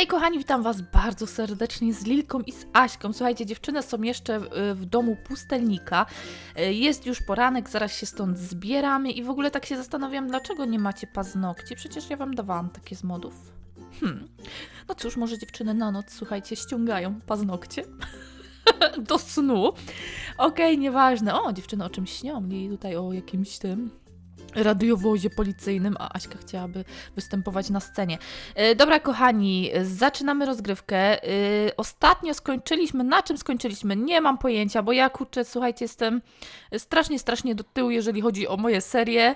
Hej kochani, witam was bardzo serdecznie z Lilką i z Aśką. Słuchajcie, dziewczyny są jeszcze w, domu pustelnika. E, Jest już poranek, zaraz się stąd zbieramy i w ogóle tak się zastanawiam, dlaczego nie macie paznokci? Przecież ja wam dawałam takie z modów. Hmm. No cóż, może dziewczyny na noc, słuchajcie, ściągają paznokcie. Do snu. Okej, nieważne. O, dziewczyny o czymś śnią. I tutaj o jakimś tym radiowozie policyjnym, a Aśka chciałaby występować na scenie. E, Dobra, kochani, zaczynamy rozgrywkę. E, Ostatnio skończyliśmy. Na czym skończyliśmy? Nie mam pojęcia, bo ja kurczę, słuchajcie, jestem strasznie, strasznie do tyłu, jeżeli chodzi o moje serie.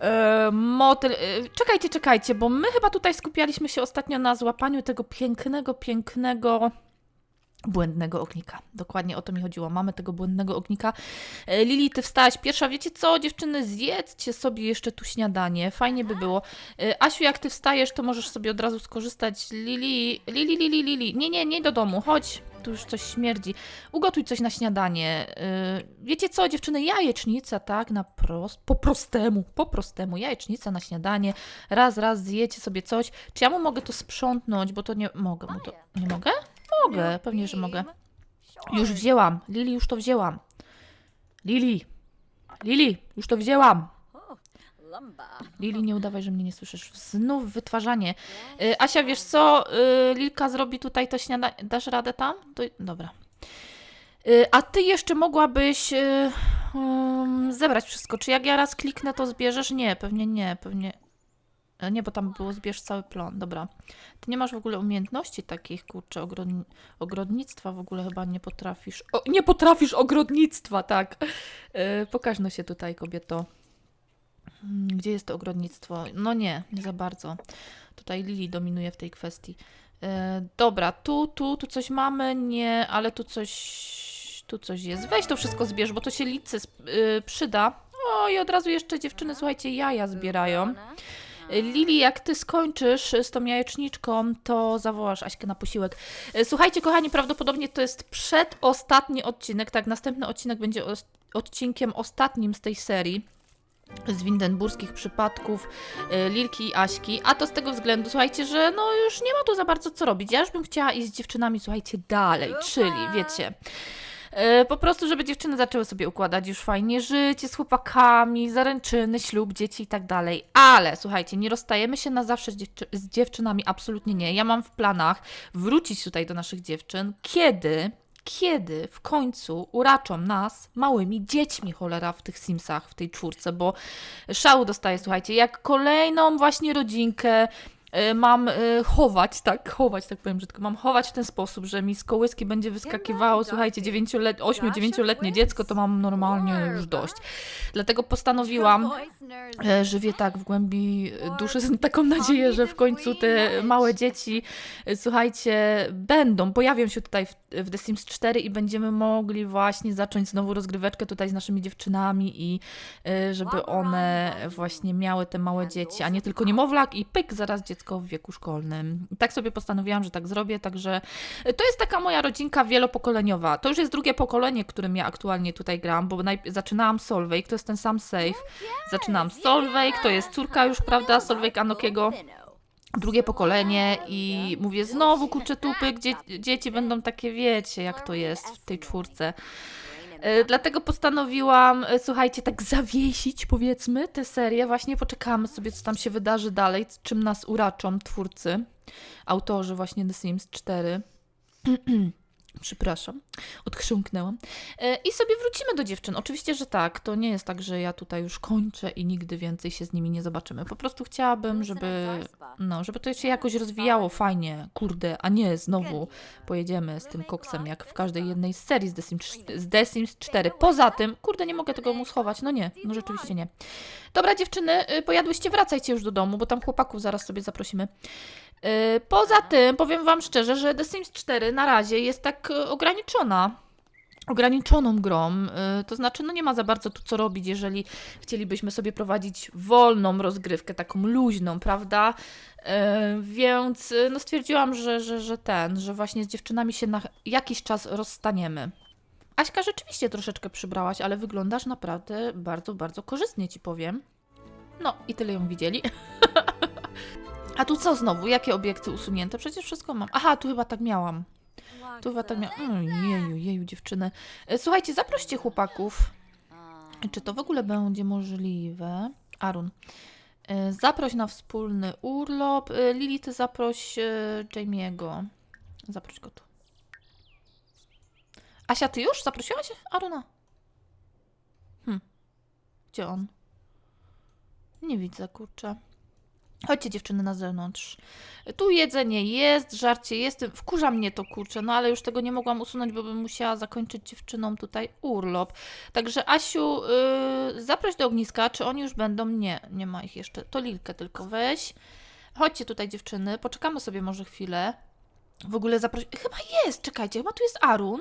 E, Motyl. e, Czekajcie, czekajcie, bo my chyba tutaj skupialiśmy się ostatnio na złapaniu tego pięknego, pięknego. Błędnego ognika. Dokładnie o to mi chodziło. Mamy tego błędnego ognika. E, Lili, ty wstałaś pierwsza. Wiecie co, dziewczyny, zjedzcie sobie jeszcze tu śniadanie. Fajnie by było. E, Asiu, jak ty wstajesz, to możesz sobie od razu skorzystać. Lili, Lili, Lili, Lili. Nie, nie, nie do domu. Chodź. Tu już coś śmierdzi. Ugotuj coś na śniadanie. E, Wiecie co, dziewczyny, jajecznica, tak? Na prost, po prostemu, po prostemu. Jajecznica na śniadanie. Raz, raz zjecie sobie coś. Czy ja mu mogę to sprzątnąć, bo to nie mogę mu to... Nie mogę? Mogę, pewnie, że mogę. Już wzięłam. Lili, już to wzięłam. Lili. Lili, już to wzięłam. Lili, nie udawaj, że mnie nie słyszysz. Znów wytwarzanie. Y, Asia, wiesz co? Y, Lilka zrobi tutaj to śniadanie. Dasz radę tam? To... Dobra. Y, a ty jeszcze mogłabyś y, um, zebrać wszystko. Czy jak ja raz kliknę, to zbierzesz? Nie, pewnie nie. Pewnie. E, Nie, bo tam było zbierz cały plon. Dobra. Ty nie masz w ogóle umiejętności takich, kurczę, ogrodni ogrodnictwa w ogóle chyba nie potrafisz. O, nie potrafisz ogrodnictwa, tak. Yy, pokaż no się tutaj, kobieto. Mm, Gdzie jest to ogrodnictwo? No nie, nie za bardzo. Tutaj Lili dominuje w tej kwestii. Yy, dobra, tu, tu, tu coś mamy, nie, ale tu coś, tu coś jest. Weź to wszystko zbierz, bo to się licy sp- yy, przyda. O, i od razu jeszcze dziewczyny, słuchajcie, jaja zbierają. Lili, jak ty skończysz z tą jajeczniczką, to zawołasz Aśkę na posiłek. Słuchajcie, kochani, prawdopodobnie to jest przedostatni odcinek. Tak, następny odcinek będzie odcinkiem ostatnim z tej serii. Z windenburskich przypadków e, Lilki i Aśki, a to z tego względu, słuchajcie, że no już nie ma tu za bardzo co robić. Ja już bym chciała iść z dziewczynami, słuchajcie, dalej, czyli wiecie, Po prostu, żeby dziewczyny zaczęły sobie układać już fajnie życie z chłopakami, zaręczyny, ślub, dzieci i tak dalej. Ale słuchajcie, nie rozstajemy się na zawsze z, dziewczy- z dziewczynami, absolutnie nie. Ja mam w planach wrócić tutaj do naszych dziewczyn, kiedy. Kiedy w końcu uraczą nas małymi dziećmi, cholera, w tych Simsach, w tej czwórce, bo szału dostaję, słuchajcie, jak kolejną właśnie rodzinkę mam y, chować, tak, chować, tak powiem brzydko, mam chować w ten sposób, że mi z kołyski będzie wyskakiwało, słuchajcie, 9-let, 8-9-letnie dziecko, to mam normalnie już dość. Dlatego postanowiłam, e, żywię tak w głębi duszy z taką nadzieję, że w końcu te małe dzieci, e, słuchajcie, będą, pojawią się tutaj w, w The Sims 4 i będziemy mogli właśnie zacząć znowu rozgryweczkę tutaj z naszymi dziewczynami i e, żeby one właśnie miały te małe dzieci, a nie tylko niemowlak i pyk, zaraz dziecko w wieku szkolnym. I tak sobie postanowiłam, że tak zrobię, także e, to jest taka moja rodzinka wielopokoleniowa. To już jest drugie pokolenie, którym ja aktualnie tutaj gram, bo zaczynałam Solveig, to jest ten sam save. Zaczynam Solveig, to jest córka już, prawda, Solveig Anokiego drugie pokolenie i mówię znowu kurczę tupy, gdzie dzieci będą takie, wiecie, jak to jest w tej czwórce. E, Dlatego postanowiłam, e, słuchajcie, tak zawiesić, powiedzmy, tę serię. Właśnie poczekamy sobie, co tam się wydarzy dalej, czym nas uraczą twórcy, autorzy właśnie The Sims 4. Przepraszam, odchrząknęłam. E, I sobie wrócimy do dziewczyn. Oczywiście, że tak. To nie jest tak, że ja tutaj już kończę i nigdy więcej się z nimi nie zobaczymy. Po prostu chciałabym, żeby, no, żeby to się jakoś rozwijało fajnie, kurde, a nie znowu pojedziemy z tym koksem, jak w każdej jednej z serii z The Sims, z The Sims 4. Poza tym, kurde, nie mogę tego mu schować. No nie, no rzeczywiście nie. Dobra, dziewczyny, y, pojadłyście, wracajcie już do domu, bo tam chłopaków zaraz sobie zaprosimy. Y, Poza tym, powiem Wam szczerze, że The Sims 4 na razie jest tak y, ograniczona. Ograniczoną grą, y, to znaczy, no nie ma za bardzo tu co robić, jeżeli chcielibyśmy sobie prowadzić wolną rozgrywkę, taką luźną, prawda? Więc no stwierdziłam, że, że, że ten, że właśnie z dziewczynami się na jakiś czas rozstaniemy. Aśka, rzeczywiście troszeczkę przybrałaś, ale wyglądasz naprawdę bardzo, bardzo korzystnie, ci powiem. No i tyle ją widzieli. A tu co znowu? Jakie obiekty usunięte? Przecież wszystko mam. Aha, tu chyba tak miałam. Tu chyba tak miałam. Mm, jeju, jeju, dziewczyny. E, Słuchajcie, zaproście chłopaków. Czy to w ogóle będzie możliwe? Arun. e, Zaproś na wspólny urlop. E, Lili, ty zaproś Jamie'ego. Zaproś go tu. Asia, ty już zaprosiłaś Aruna? Hm. Gdzie on? Nie widzę, kurczę. Chodźcie dziewczyny na zewnątrz. Tu jedzenie jest, żarcie jest. Wkurza mnie to kurczę, no ale już tego nie mogłam usunąć, bo bym musiała zakończyć dziewczynom tutaj urlop. Także Asiu, yy, zaproś do ogniska, czy oni już będą? Nie, nie ma ich jeszcze. To Lilkę tylko weź. Chodźcie tutaj dziewczyny, poczekamy sobie może chwilę. W ogóle zaproś... Chyba jest, czekajcie, chyba tu jest Arun.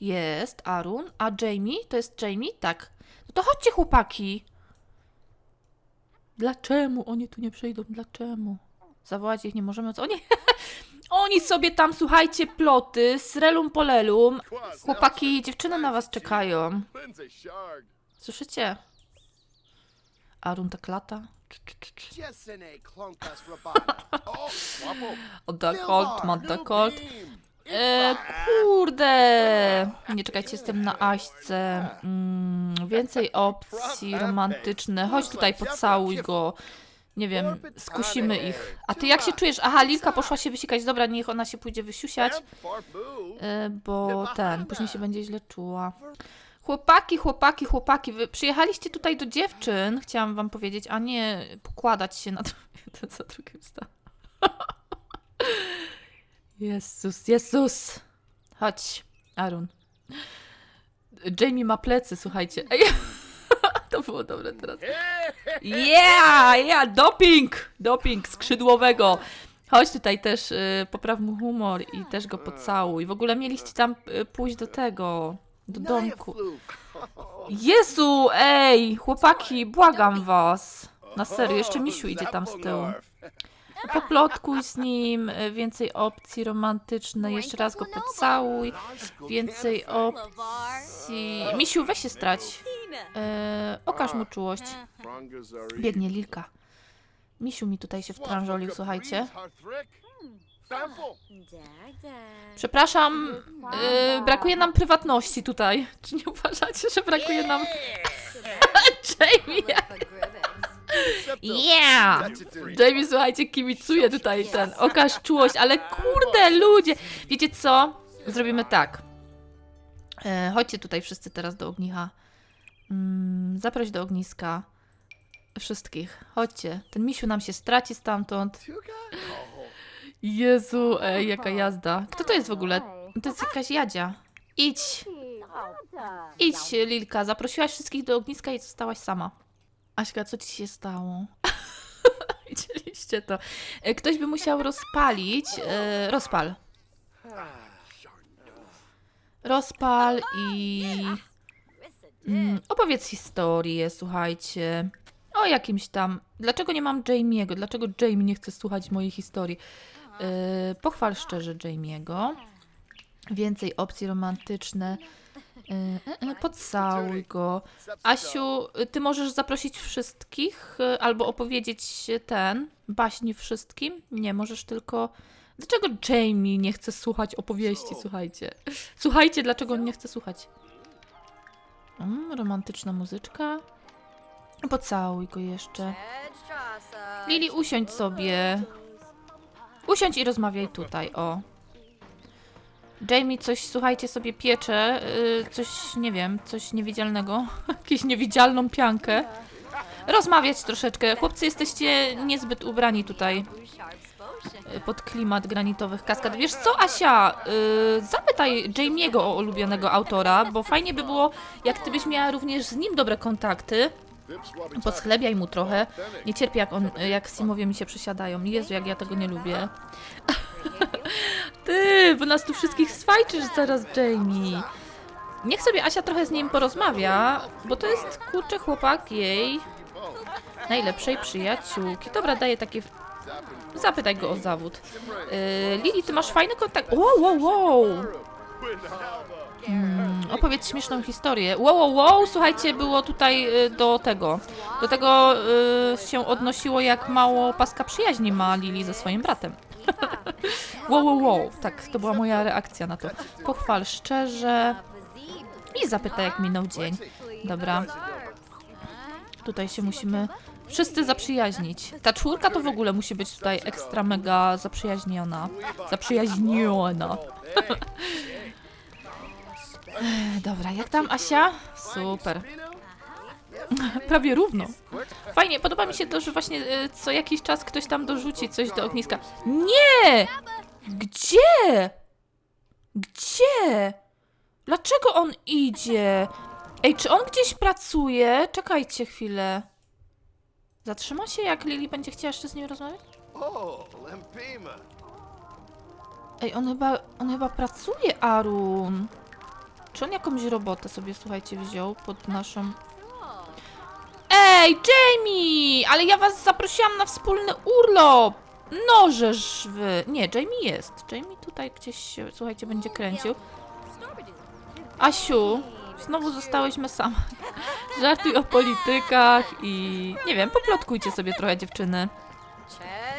Jest Arun, a Jamie? To jest Jamie? Tak. No to chodźcie chłopaki. Dlaczego oni tu nie przyjdą? Dlaczego? Zawołać ich nie możemy. Co? Oni, oni sobie tam, słuchajcie, ploty, srelum polelum. Chłopaki, dziewczyny na was czekają. Słyszycie? Arun tak lata. Cz. Odda Colt, Madda Colt. E, kurde! Nie czekajcie, jestem na Aśce. Mm, więcej opcji romantyczne. Chodź tutaj, pocałuj go. Nie wiem, skusimy ich. A ty jak się czujesz? Aha, Lilka poszła się wysikać. Dobra, niech ona się pójdzie wysiusiać, e, bo ten, później się będzie źle czuła. Chłopaki, chłopaki, chłopaki, wy przyjechaliście tutaj do dziewczyn, chciałam wam powiedzieć, a nie pokładać się na jeden za drugim stole. Jezus, Jezus. Chodź, Arun. Jamie ma plecy, słuchajcie. Ej, to było dobre teraz. Yeah, yeah, doping! Doping skrzydłowego. Chodź tutaj też, y, popraw mu humor i też go pocałuj. W ogóle mieliście tam y, pójść do tego, do domku. Jezu, ej, chłopaki, błagam was. Na serio, jeszcze Misiu idzie tam z tyłu. Poplotkuj z nim, y, więcej opcji romantyczne, jeszcze raz go pocałuj, więcej opcji... Misiu, weź się strać. E, okaż mu czułość. Biegnie Lilka. Misiu mi tutaj się wtrążolił, słuchajcie. Przepraszam, e, brakuje nam prywatności tutaj. Czy nie uważacie, że brakuje nam... Jamie! Yeah! Jamie, słuchajcie, kibicuje tutaj ten, okaż czułość, ale kurde, ludzie! Wiecie co? Zrobimy tak. E, chodźcie tutaj wszyscy teraz do ognicha. Mm, zaproś do ogniska wszystkich. Chodźcie. Ten misiu nam się straci stamtąd. Jezu, ej, jaka jazda. Kto to jest w ogóle? To jest jakaś jadzia. Idź, idź, Lilka. Zaprosiłaś wszystkich do ogniska i zostałaś sama. Aśka, co ci się stało? Widzieliście to. E, Ktoś by musiał rozpalić. E, rozpal. Rozpal i mm, opowiedz historię, słuchajcie. O jakimś tam. Dlaczego nie mam Jamie'ego? Dlaczego Jamie nie chce słuchać mojej historii? E, pochwal szczerze Jamie'ego. Więcej opcji romantyczne. E, e, e, pocałuj go. Asiu, ty możesz zaprosić wszystkich e, albo opowiedzieć ten baśni wszystkim? Nie, możesz tylko. Dlaczego Jamie nie chce słuchać opowieści? Słuchajcie. Słuchajcie, dlaczego on nie chce słuchać. Mm, romantyczna muzyczka. Pocałuj go jeszcze. Lili, usiądź sobie. Usiądź i rozmawiaj tutaj, o. Jamie coś, słuchajcie, sobie piecze, y, coś, nie wiem, coś niewidzialnego, jakąś niewidzialną piankę. Rozmawiać troszeczkę. Chłopcy, jesteście niezbyt ubrani tutaj y, pod klimat granitowych kaskad. Wiesz co, Asia, y, zapytaj Jamie'ego o ulubionego autora, bo fajnie by było, jak ty byś miała również z nim dobre kontakty. Poschlebiaj mu trochę. Nie cierpię, jak, on, jak Simowie mi się przesiadają. Jezu, jak ja tego nie lubię. Ty, bo nas tu wszystkich swajczysz zaraz, Jamie. Niech sobie Asia trochę z nim porozmawia, bo to jest, kurczę, chłopak jej najlepszej przyjaciółki. Dobra, daję takie... Zapytaj go o zawód. Yy, Lili, ty masz fajny kontakt... Wow, wow, wow! Mm, opowiedz śmieszną historię. Wow, wow, wow, słuchajcie, było tutaj y, do tego. Do tego y, się odnosiło, jak mało paska przyjaźni ma Lili ze swoim bratem. Wow, wow, wow. Tak, to była moja reakcja na to. Pochwal szczerze i zapytaj, jak minął dzień. Dobra. Tutaj się musimy wszyscy zaprzyjaźnić. Ta czwórka to w ogóle musi być tutaj ekstra mega zaprzyjaźniona. Zaprzyjaźniona. Dobra, jak tam Asia? Super. Prawie równo. Fajnie, podoba mi się to, że właśnie y, co jakiś czas ktoś tam dorzuci coś do ogniska. Nie! Gdzie? Gdzie? Dlaczego on idzie? Ej, czy on gdzieś pracuje? Czekajcie chwilę. Zatrzyma się, jak Lili będzie chciała jeszcze z nim rozmawiać? Ej, on chyba, on chyba pracuje, Arun. Czy on jakąś robotę sobie, słuchajcie, wziął pod naszą... Ej, Jamie! Ale ja was zaprosiłam na wspólny urlop! No, żeż wy... Nie, Jamie jest. Jamie tutaj gdzieś się, słuchajcie, będzie kręcił. Asiu, znowu zostałyśmy same. Żartuj o politykach i... Nie wiem, poplotkujcie sobie trochę, dziewczyny.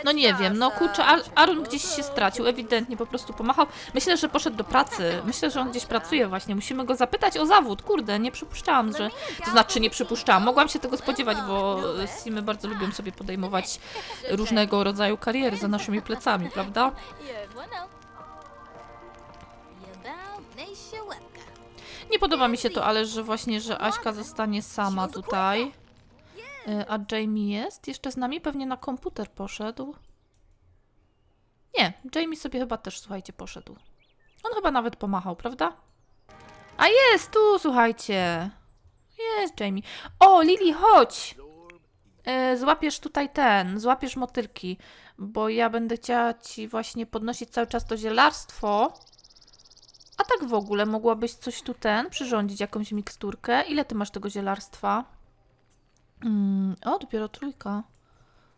No nie wiem, no kurczę, Ar Arun gdzieś się stracił, ewidentnie po prostu pomachał. Myślę, że poszedł do pracy. Myślę, że on gdzieś pracuje właśnie. Musimy go zapytać o zawód. Kurde, nie przypuszczałam, że... To znaczy nie przypuszczałam. Mogłam się tego spodziewać, bo Simy bardzo lubią sobie podejmować różnego rodzaju kariery za naszymi plecami, prawda? Nie podoba mi się to, ale że właśnie, że Aśka zostanie sama tutaj. Y, A Jamie jest jeszcze z nami? Pewnie na komputer poszedł. Nie, Jamie sobie chyba też, słuchajcie, poszedł. On chyba nawet pomachał, prawda? A jest tu, słuchajcie. Jest Jamie. O, Lili, chodź! Y, Złapiesz tutaj ten, złapiesz motylki, bo ja będę chciała ci właśnie podnosić cały czas to zielarstwo. A tak w ogóle mogłabyś coś tu ten, przyrządzić jakąś miksturkę. Ile ty masz tego zielarstwa? Mm, o, dopiero trójka.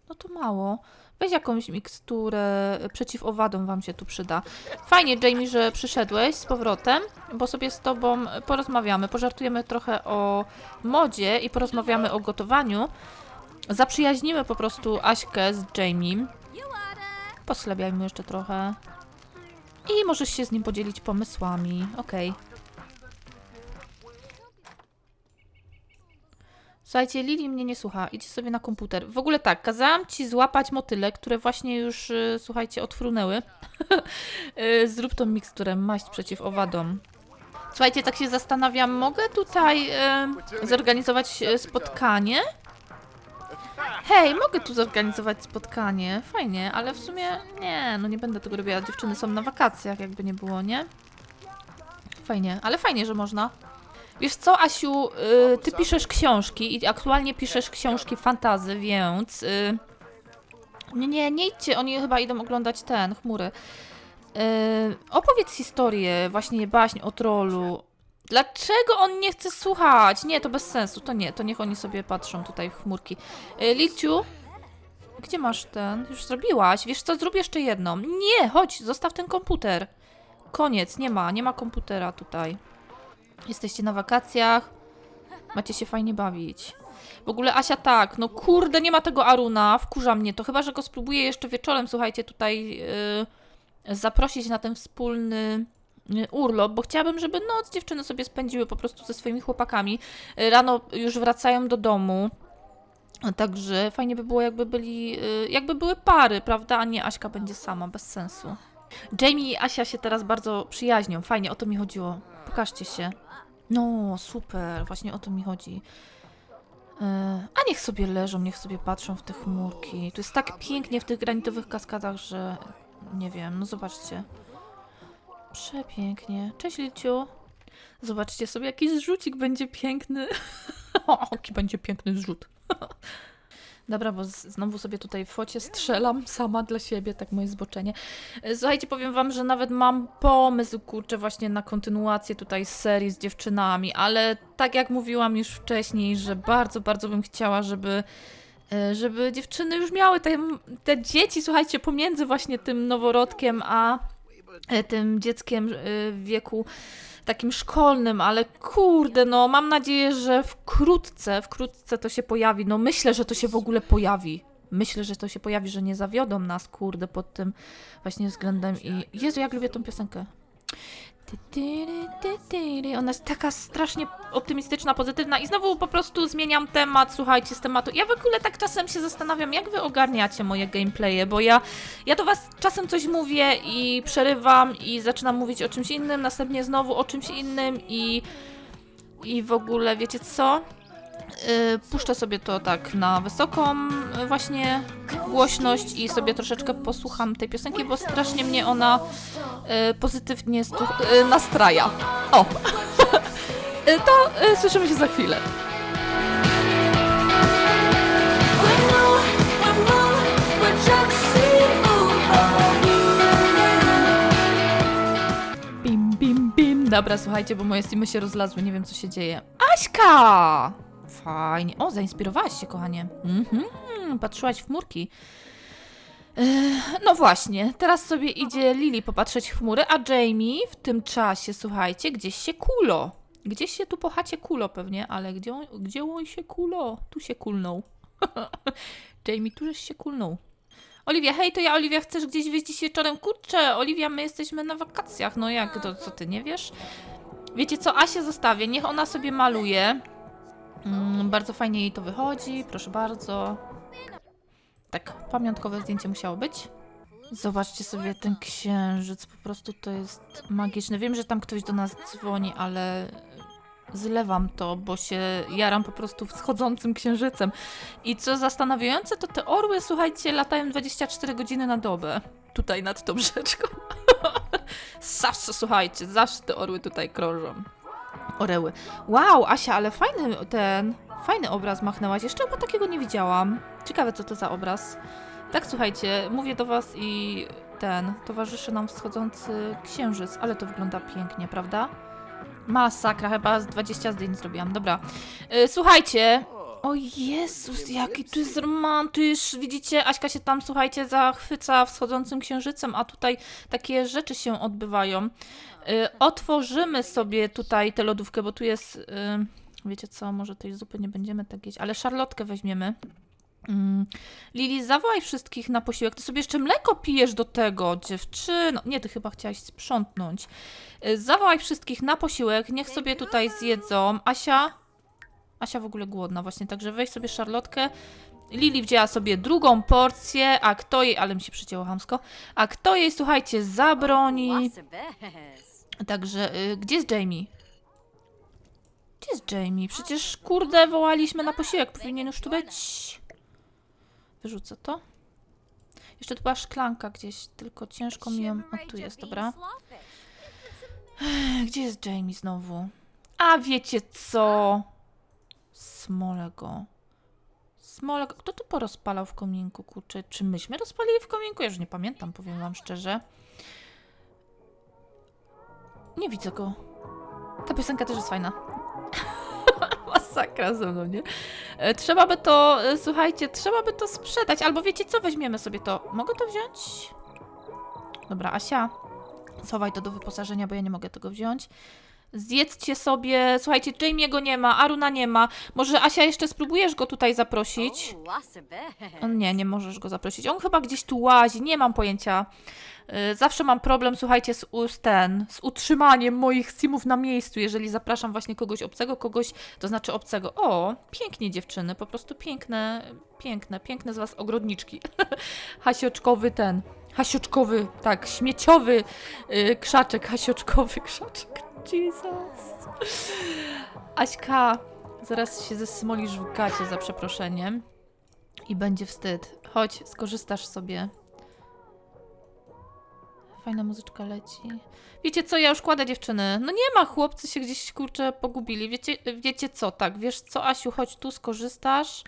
No to mało. Weź jakąś miksturę przeciw owadom wam się tu przyda. Fajnie, Jamie, że przyszedłeś z powrotem, bo sobie z tobą porozmawiamy. Pożartujemy trochę o modzie i porozmawiamy o gotowaniu. Zaprzyjaźnimy po prostu Aśkę z Jamie. Poslabiajmy jeszcze trochę. I możesz się z nim podzielić pomysłami. Okej. Słuchajcie, Lili mnie nie słucha. Idź sobie na komputer. W ogóle tak, kazałam ci złapać motyle, które właśnie już, y, słuchajcie, odfrunęły. Y, Zrób tą miksturę, maść przeciw owadom. Słuchajcie, tak się zastanawiam, mogę tutaj y, zorganizować spotkanie? Hej, mogę tu zorganizować spotkanie. Fajnie, ale w sumie nie, no nie będę tego robiła. Dziewczyny są na wakacjach, jakby nie było, nie? Fajnie, ale fajnie, że można. Wiesz co, Asiu, y, ty piszesz książki i aktualnie piszesz książki fantazy, więc... Y, nie, nie, nie idźcie, oni chyba idą oglądać ten, chmury. Y, opowiedz historię, właśnie baśń o trollu. Dlaczego on nie chce słuchać? Nie, to bez sensu, to nie, to niech oni sobie patrzą tutaj w chmurki. Liciu, gdzie masz ten? Już zrobiłaś. Wiesz co, zrób jeszcze jedną. Nie, chodź, zostaw ten komputer. Koniec, nie ma, nie ma komputera tutaj. Jesteście na wakacjach. Macie się fajnie bawić. W ogóle Asia tak, no kurde, nie ma tego Aruna, wkurza mnie to. Chyba, że go spróbuję jeszcze wieczorem, słuchajcie, tutaj yy, zaprosić na ten wspólny yy, urlop, bo chciałabym, żeby noc dziewczyny sobie spędziły po prostu ze swoimi chłopakami. Yy, rano już wracają do domu. Także fajnie by było, jakby byli, yy, jakby były pary, prawda? A nie Aśka będzie sama, bez sensu. Jamie i Asia się teraz bardzo przyjaźnią. Fajnie, o to mi chodziło. Pokażcie się. No, super, właśnie o to mi chodzi. Yy, a niech sobie leżą, niech sobie patrzą w te chmurki. To jest tak pięknie w tych granitowych kaskadach, że nie wiem, no zobaczcie. Przepięknie. Cześć, Liciu. Zobaczcie sobie, jaki zrzucik będzie piękny. o, jaki będzie piękny zrzut. Dobra, bo znowu sobie tutaj w focie strzelam sama dla siebie, tak moje zboczenie. E, Słuchajcie, powiem wam, że nawet mam pomysł, kurczę, właśnie na kontynuację tutaj serii z dziewczynami, ale tak jak mówiłam już wcześniej, że bardzo, bardzo bym chciała, żeby e, żeby dziewczyny już miały te, te dzieci, słuchajcie, pomiędzy właśnie tym noworodkiem a e, tym dzieckiem w wieku takim szkolnym, ale kurde, no mam nadzieję, że wkrótce, wkrótce to się pojawi. No myślę, że to się w ogóle pojawi. Myślę, że to się pojawi, że nie zawiodą nas, kurde, pod tym właśnie względem i... Jezu, jak lubię tą piosenkę. Ona jest taka strasznie optymistyczna, pozytywna i znowu po prostu zmieniam temat, słuchajcie, z tematu. Ja w ogóle tak czasem się zastanawiam, jak wy ogarniacie moje gameplaye, bo ja, ja do was czasem coś mówię i przerywam i zaczynam mówić o czymś innym, następnie znowu o czymś innym i, i w ogóle wiecie co? Yy, puszczę sobie to tak na wysoką yy, właśnie głośność i sobie troszeczkę posłucham tej piosenki, bo strasznie mnie ona yy, pozytywnie nastraja. O! To słyszymy się za chwilę. Dobra, słuchajcie, bo moje streamy się rozlazły, nie wiem co się dzieje. Aśka! Fajnie. O, zainspirowałaś się, kochanie. Mhm, patrzyłaś w chmurki. Ech, No właśnie, teraz sobie idzie Lili popatrzeć w chmury, a Jamie w tym czasie, słuchajcie, gdzieś się kulo. Gdzieś się tu po chacie kulo pewnie, ale gdzie on, gdzie on się kulo? Tu się kulnął. Jamie, tu żeś się kulnął. Oliwia, hej, to ja, Oliwia, chcesz gdzieś wyjść dziś wieczorem? Kurczę, Oliwia, my jesteśmy na wakacjach. No jak, to co ty nie wiesz? Wiecie co, Asię zostawię, niech ona sobie maluje. Mm, bardzo fajnie jej to wychodzi, proszę bardzo. Tak, pamiątkowe zdjęcie musiało być. Zobaczcie sobie ten księżyc, po prostu to jest magiczne. Wiem, że tam ktoś do nas dzwoni, ale zlewam to, bo się jaram po prostu wschodzącym księżycem. I co zastanawiające, to te orły, słuchajcie, latają 24 godziny na dobę. Tutaj nad tą rzeczką. zawsze, słuchajcie, zawsze te orły tutaj krążą. Oreły. Wow, Asia, ale fajny ten, fajny obraz machnęłaś. Jeszcze chyba takiego nie widziałam. Ciekawe, co to za obraz. Tak, słuchajcie, mówię do was i ten, towarzyszy nam wschodzący księżyc, ale to wygląda pięknie, prawda? Masakra, chyba z 20 zdjęć zrobiłam. Dobra. Y, słuchajcie. O Jezus, jaki tu jest romantysz. Widzicie, Aśka się tam, słuchajcie, zachwyca wschodzącym księżycem, a tutaj takie rzeczy się odbywają. Y, otworzymy sobie tutaj tę lodówkę, bo tu jest... Y, wiecie co, może tej zupy nie będziemy tak jeść, ale szarlotkę weźmiemy. Mm. Lili, zawołaj wszystkich na posiłek. Ty sobie jeszcze mleko pijesz do tego, dziewczyno. Nie, ty chyba chciałaś sprzątnąć. Y, Zawołaj wszystkich na posiłek, niech sobie tutaj zjedzą. Asia? Asia w ogóle głodna właśnie, także weź sobie szarlotkę. Lili wzięła sobie drugą porcję, a kto jej, ale mi się przycięło hamsko, a kto jej, słuchajcie, zabroni. Także, y, gdzie jest Jamie? Gdzie jest Jamie? Przecież, kurde, wołaliśmy na posiłek, powinien już tu być. Wyrzucę to. Jeszcze tu była szklanka gdzieś, tylko ciężko mi ją... O, tu jest, dobra. Gdzie jest Jamie znowu? A wiecie co? Smolę go. Smolę go. Kto tu porozpalał w kominku, kurczę? Czy myśmy rozpalili w kominku? Ja już nie pamiętam, powiem wam szczerze. Nie widzę go. Ta piosenka też jest fajna. Masakra ze mną, nie? E, Trzeba by to, e, słuchajcie, trzeba by to sprzedać. Albo wiecie co, weźmiemy sobie to. Mogę to wziąć? Dobra, Asia, schowaj to do wyposażenia, bo ja nie mogę tego wziąć. Zjedzcie sobie. Słuchajcie, Jamie'ego nie ma, Aruna nie ma. Może Asia jeszcze spróbujesz go tutaj zaprosić? O, Nie, nie możesz go zaprosić. On chyba gdzieś tu łazi, nie mam pojęcia. Y, Zawsze mam problem, słuchajcie, z, z ten, z utrzymaniem moich simów na miejscu, jeżeli zapraszam właśnie kogoś obcego, kogoś, to znaczy obcego. O, pięknie dziewczyny, po prostu piękne, piękne, piękne z was ogrodniczki. Hasioczkowy ten, hasioczkowy, tak, śmieciowy y, krzaczek, hasioczkowy krzaczek. Jesus. Aśka, zaraz się zesmolisz w gacie za przeproszeniem i będzie wstyd. Chodź, skorzystasz sobie. Fajna muzyczka leci. Wiecie co, ja już kładę dziewczyny. No nie ma, chłopcy się gdzieś kurczę pogubili. Wiecie, wiecie co, tak, wiesz co, Asiu, chodź tu, skorzystasz.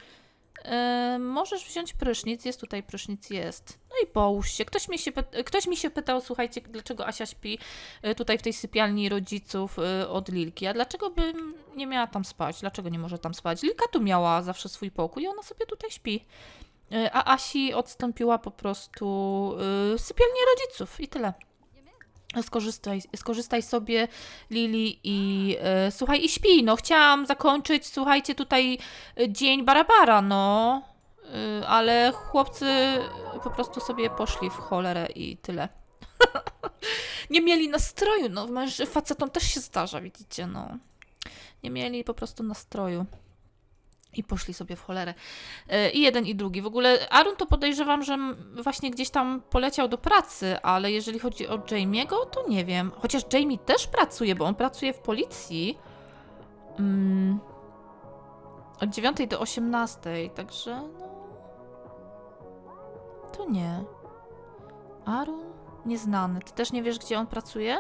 Możesz wziąć prysznic, jest tutaj prysznic, jest. No i połóż się. Ktoś mi się, ktoś mi się pytał, słuchajcie, dlaczego Asia śpi y, tutaj w tej sypialni rodziców y, od Lilki. A dlaczego bym nie miała tam spać? Dlaczego nie może tam spać? Lilka tu miała zawsze swój pokój i ona sobie tutaj śpi. Y, A Asi odstąpiła po prostu sypialnię rodziców i tyle. Skorzystaj, skorzystaj sobie, Lili, i e, słuchaj, i śpij. No, chciałam zakończyć, słuchajcie, tutaj e, dzień Barabara, no. E, ale chłopcy po prostu sobie poszli w cholerę i tyle. Nie mieli nastroju, no, facetom też się zdarza, widzicie, no. Nie mieli po prostu nastroju. I poszli sobie w cholerę. E, I jeden, i drugi. W ogóle Aaron to podejrzewam, że właśnie gdzieś tam poleciał do pracy, ale jeżeli chodzi o Jamie'ego, to nie wiem. Chociaż Jamie też pracuje, bo on pracuje w policji. Mm, od 9 do 18, także no. To nie. Aaron? Nieznany. Ty też nie wiesz, gdzie on pracuje?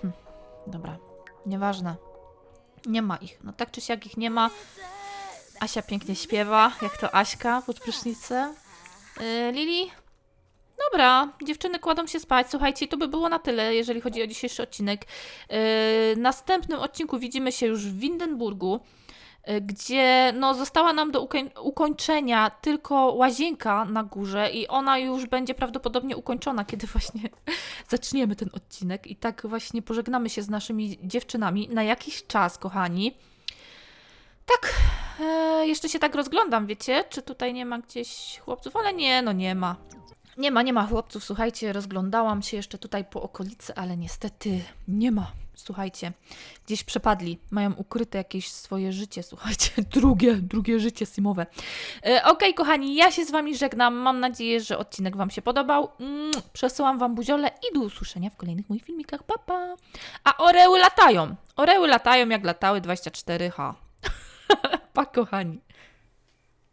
Hm, dobra. Nieważne. Nie ma ich. No tak czy siak ich nie ma. Asia pięknie śpiewa, jak to Aśka pod prysznicem. Yy, Lili? Dobra, dziewczyny kładą się spać. Słuchajcie, to by było na tyle, jeżeli chodzi o dzisiejszy odcinek. Yy, następnym odcinku widzimy się już w Windenburgu, gdzie no, została nam do ukoń- ukończenia tylko łazienka na górze i ona już będzie prawdopodobnie ukończona, kiedy właśnie zaczniemy ten odcinek. I tak właśnie pożegnamy się z naszymi dziewczynami na jakiś czas, kochani. Tak, e, jeszcze się tak rozglądam, wiecie, czy tutaj nie ma gdzieś chłopców, ale nie, no nie ma. Nie ma, nie ma chłopców, słuchajcie, rozglądałam się jeszcze tutaj po okolicy, ale niestety nie ma. Słuchajcie, gdzieś przepadli, mają ukryte jakieś swoje życie, słuchajcie, drugie, drugie życie simowe. E, Okej, kochani, ja się z Wami żegnam. Mam nadzieję, że odcinek Wam się podobał. Mm, przesyłam Wam buziole i do usłyszenia w kolejnych moich filmikach. Pa, pa. A oreły latają. Oreły latają jak latały 24H. pa, kochani.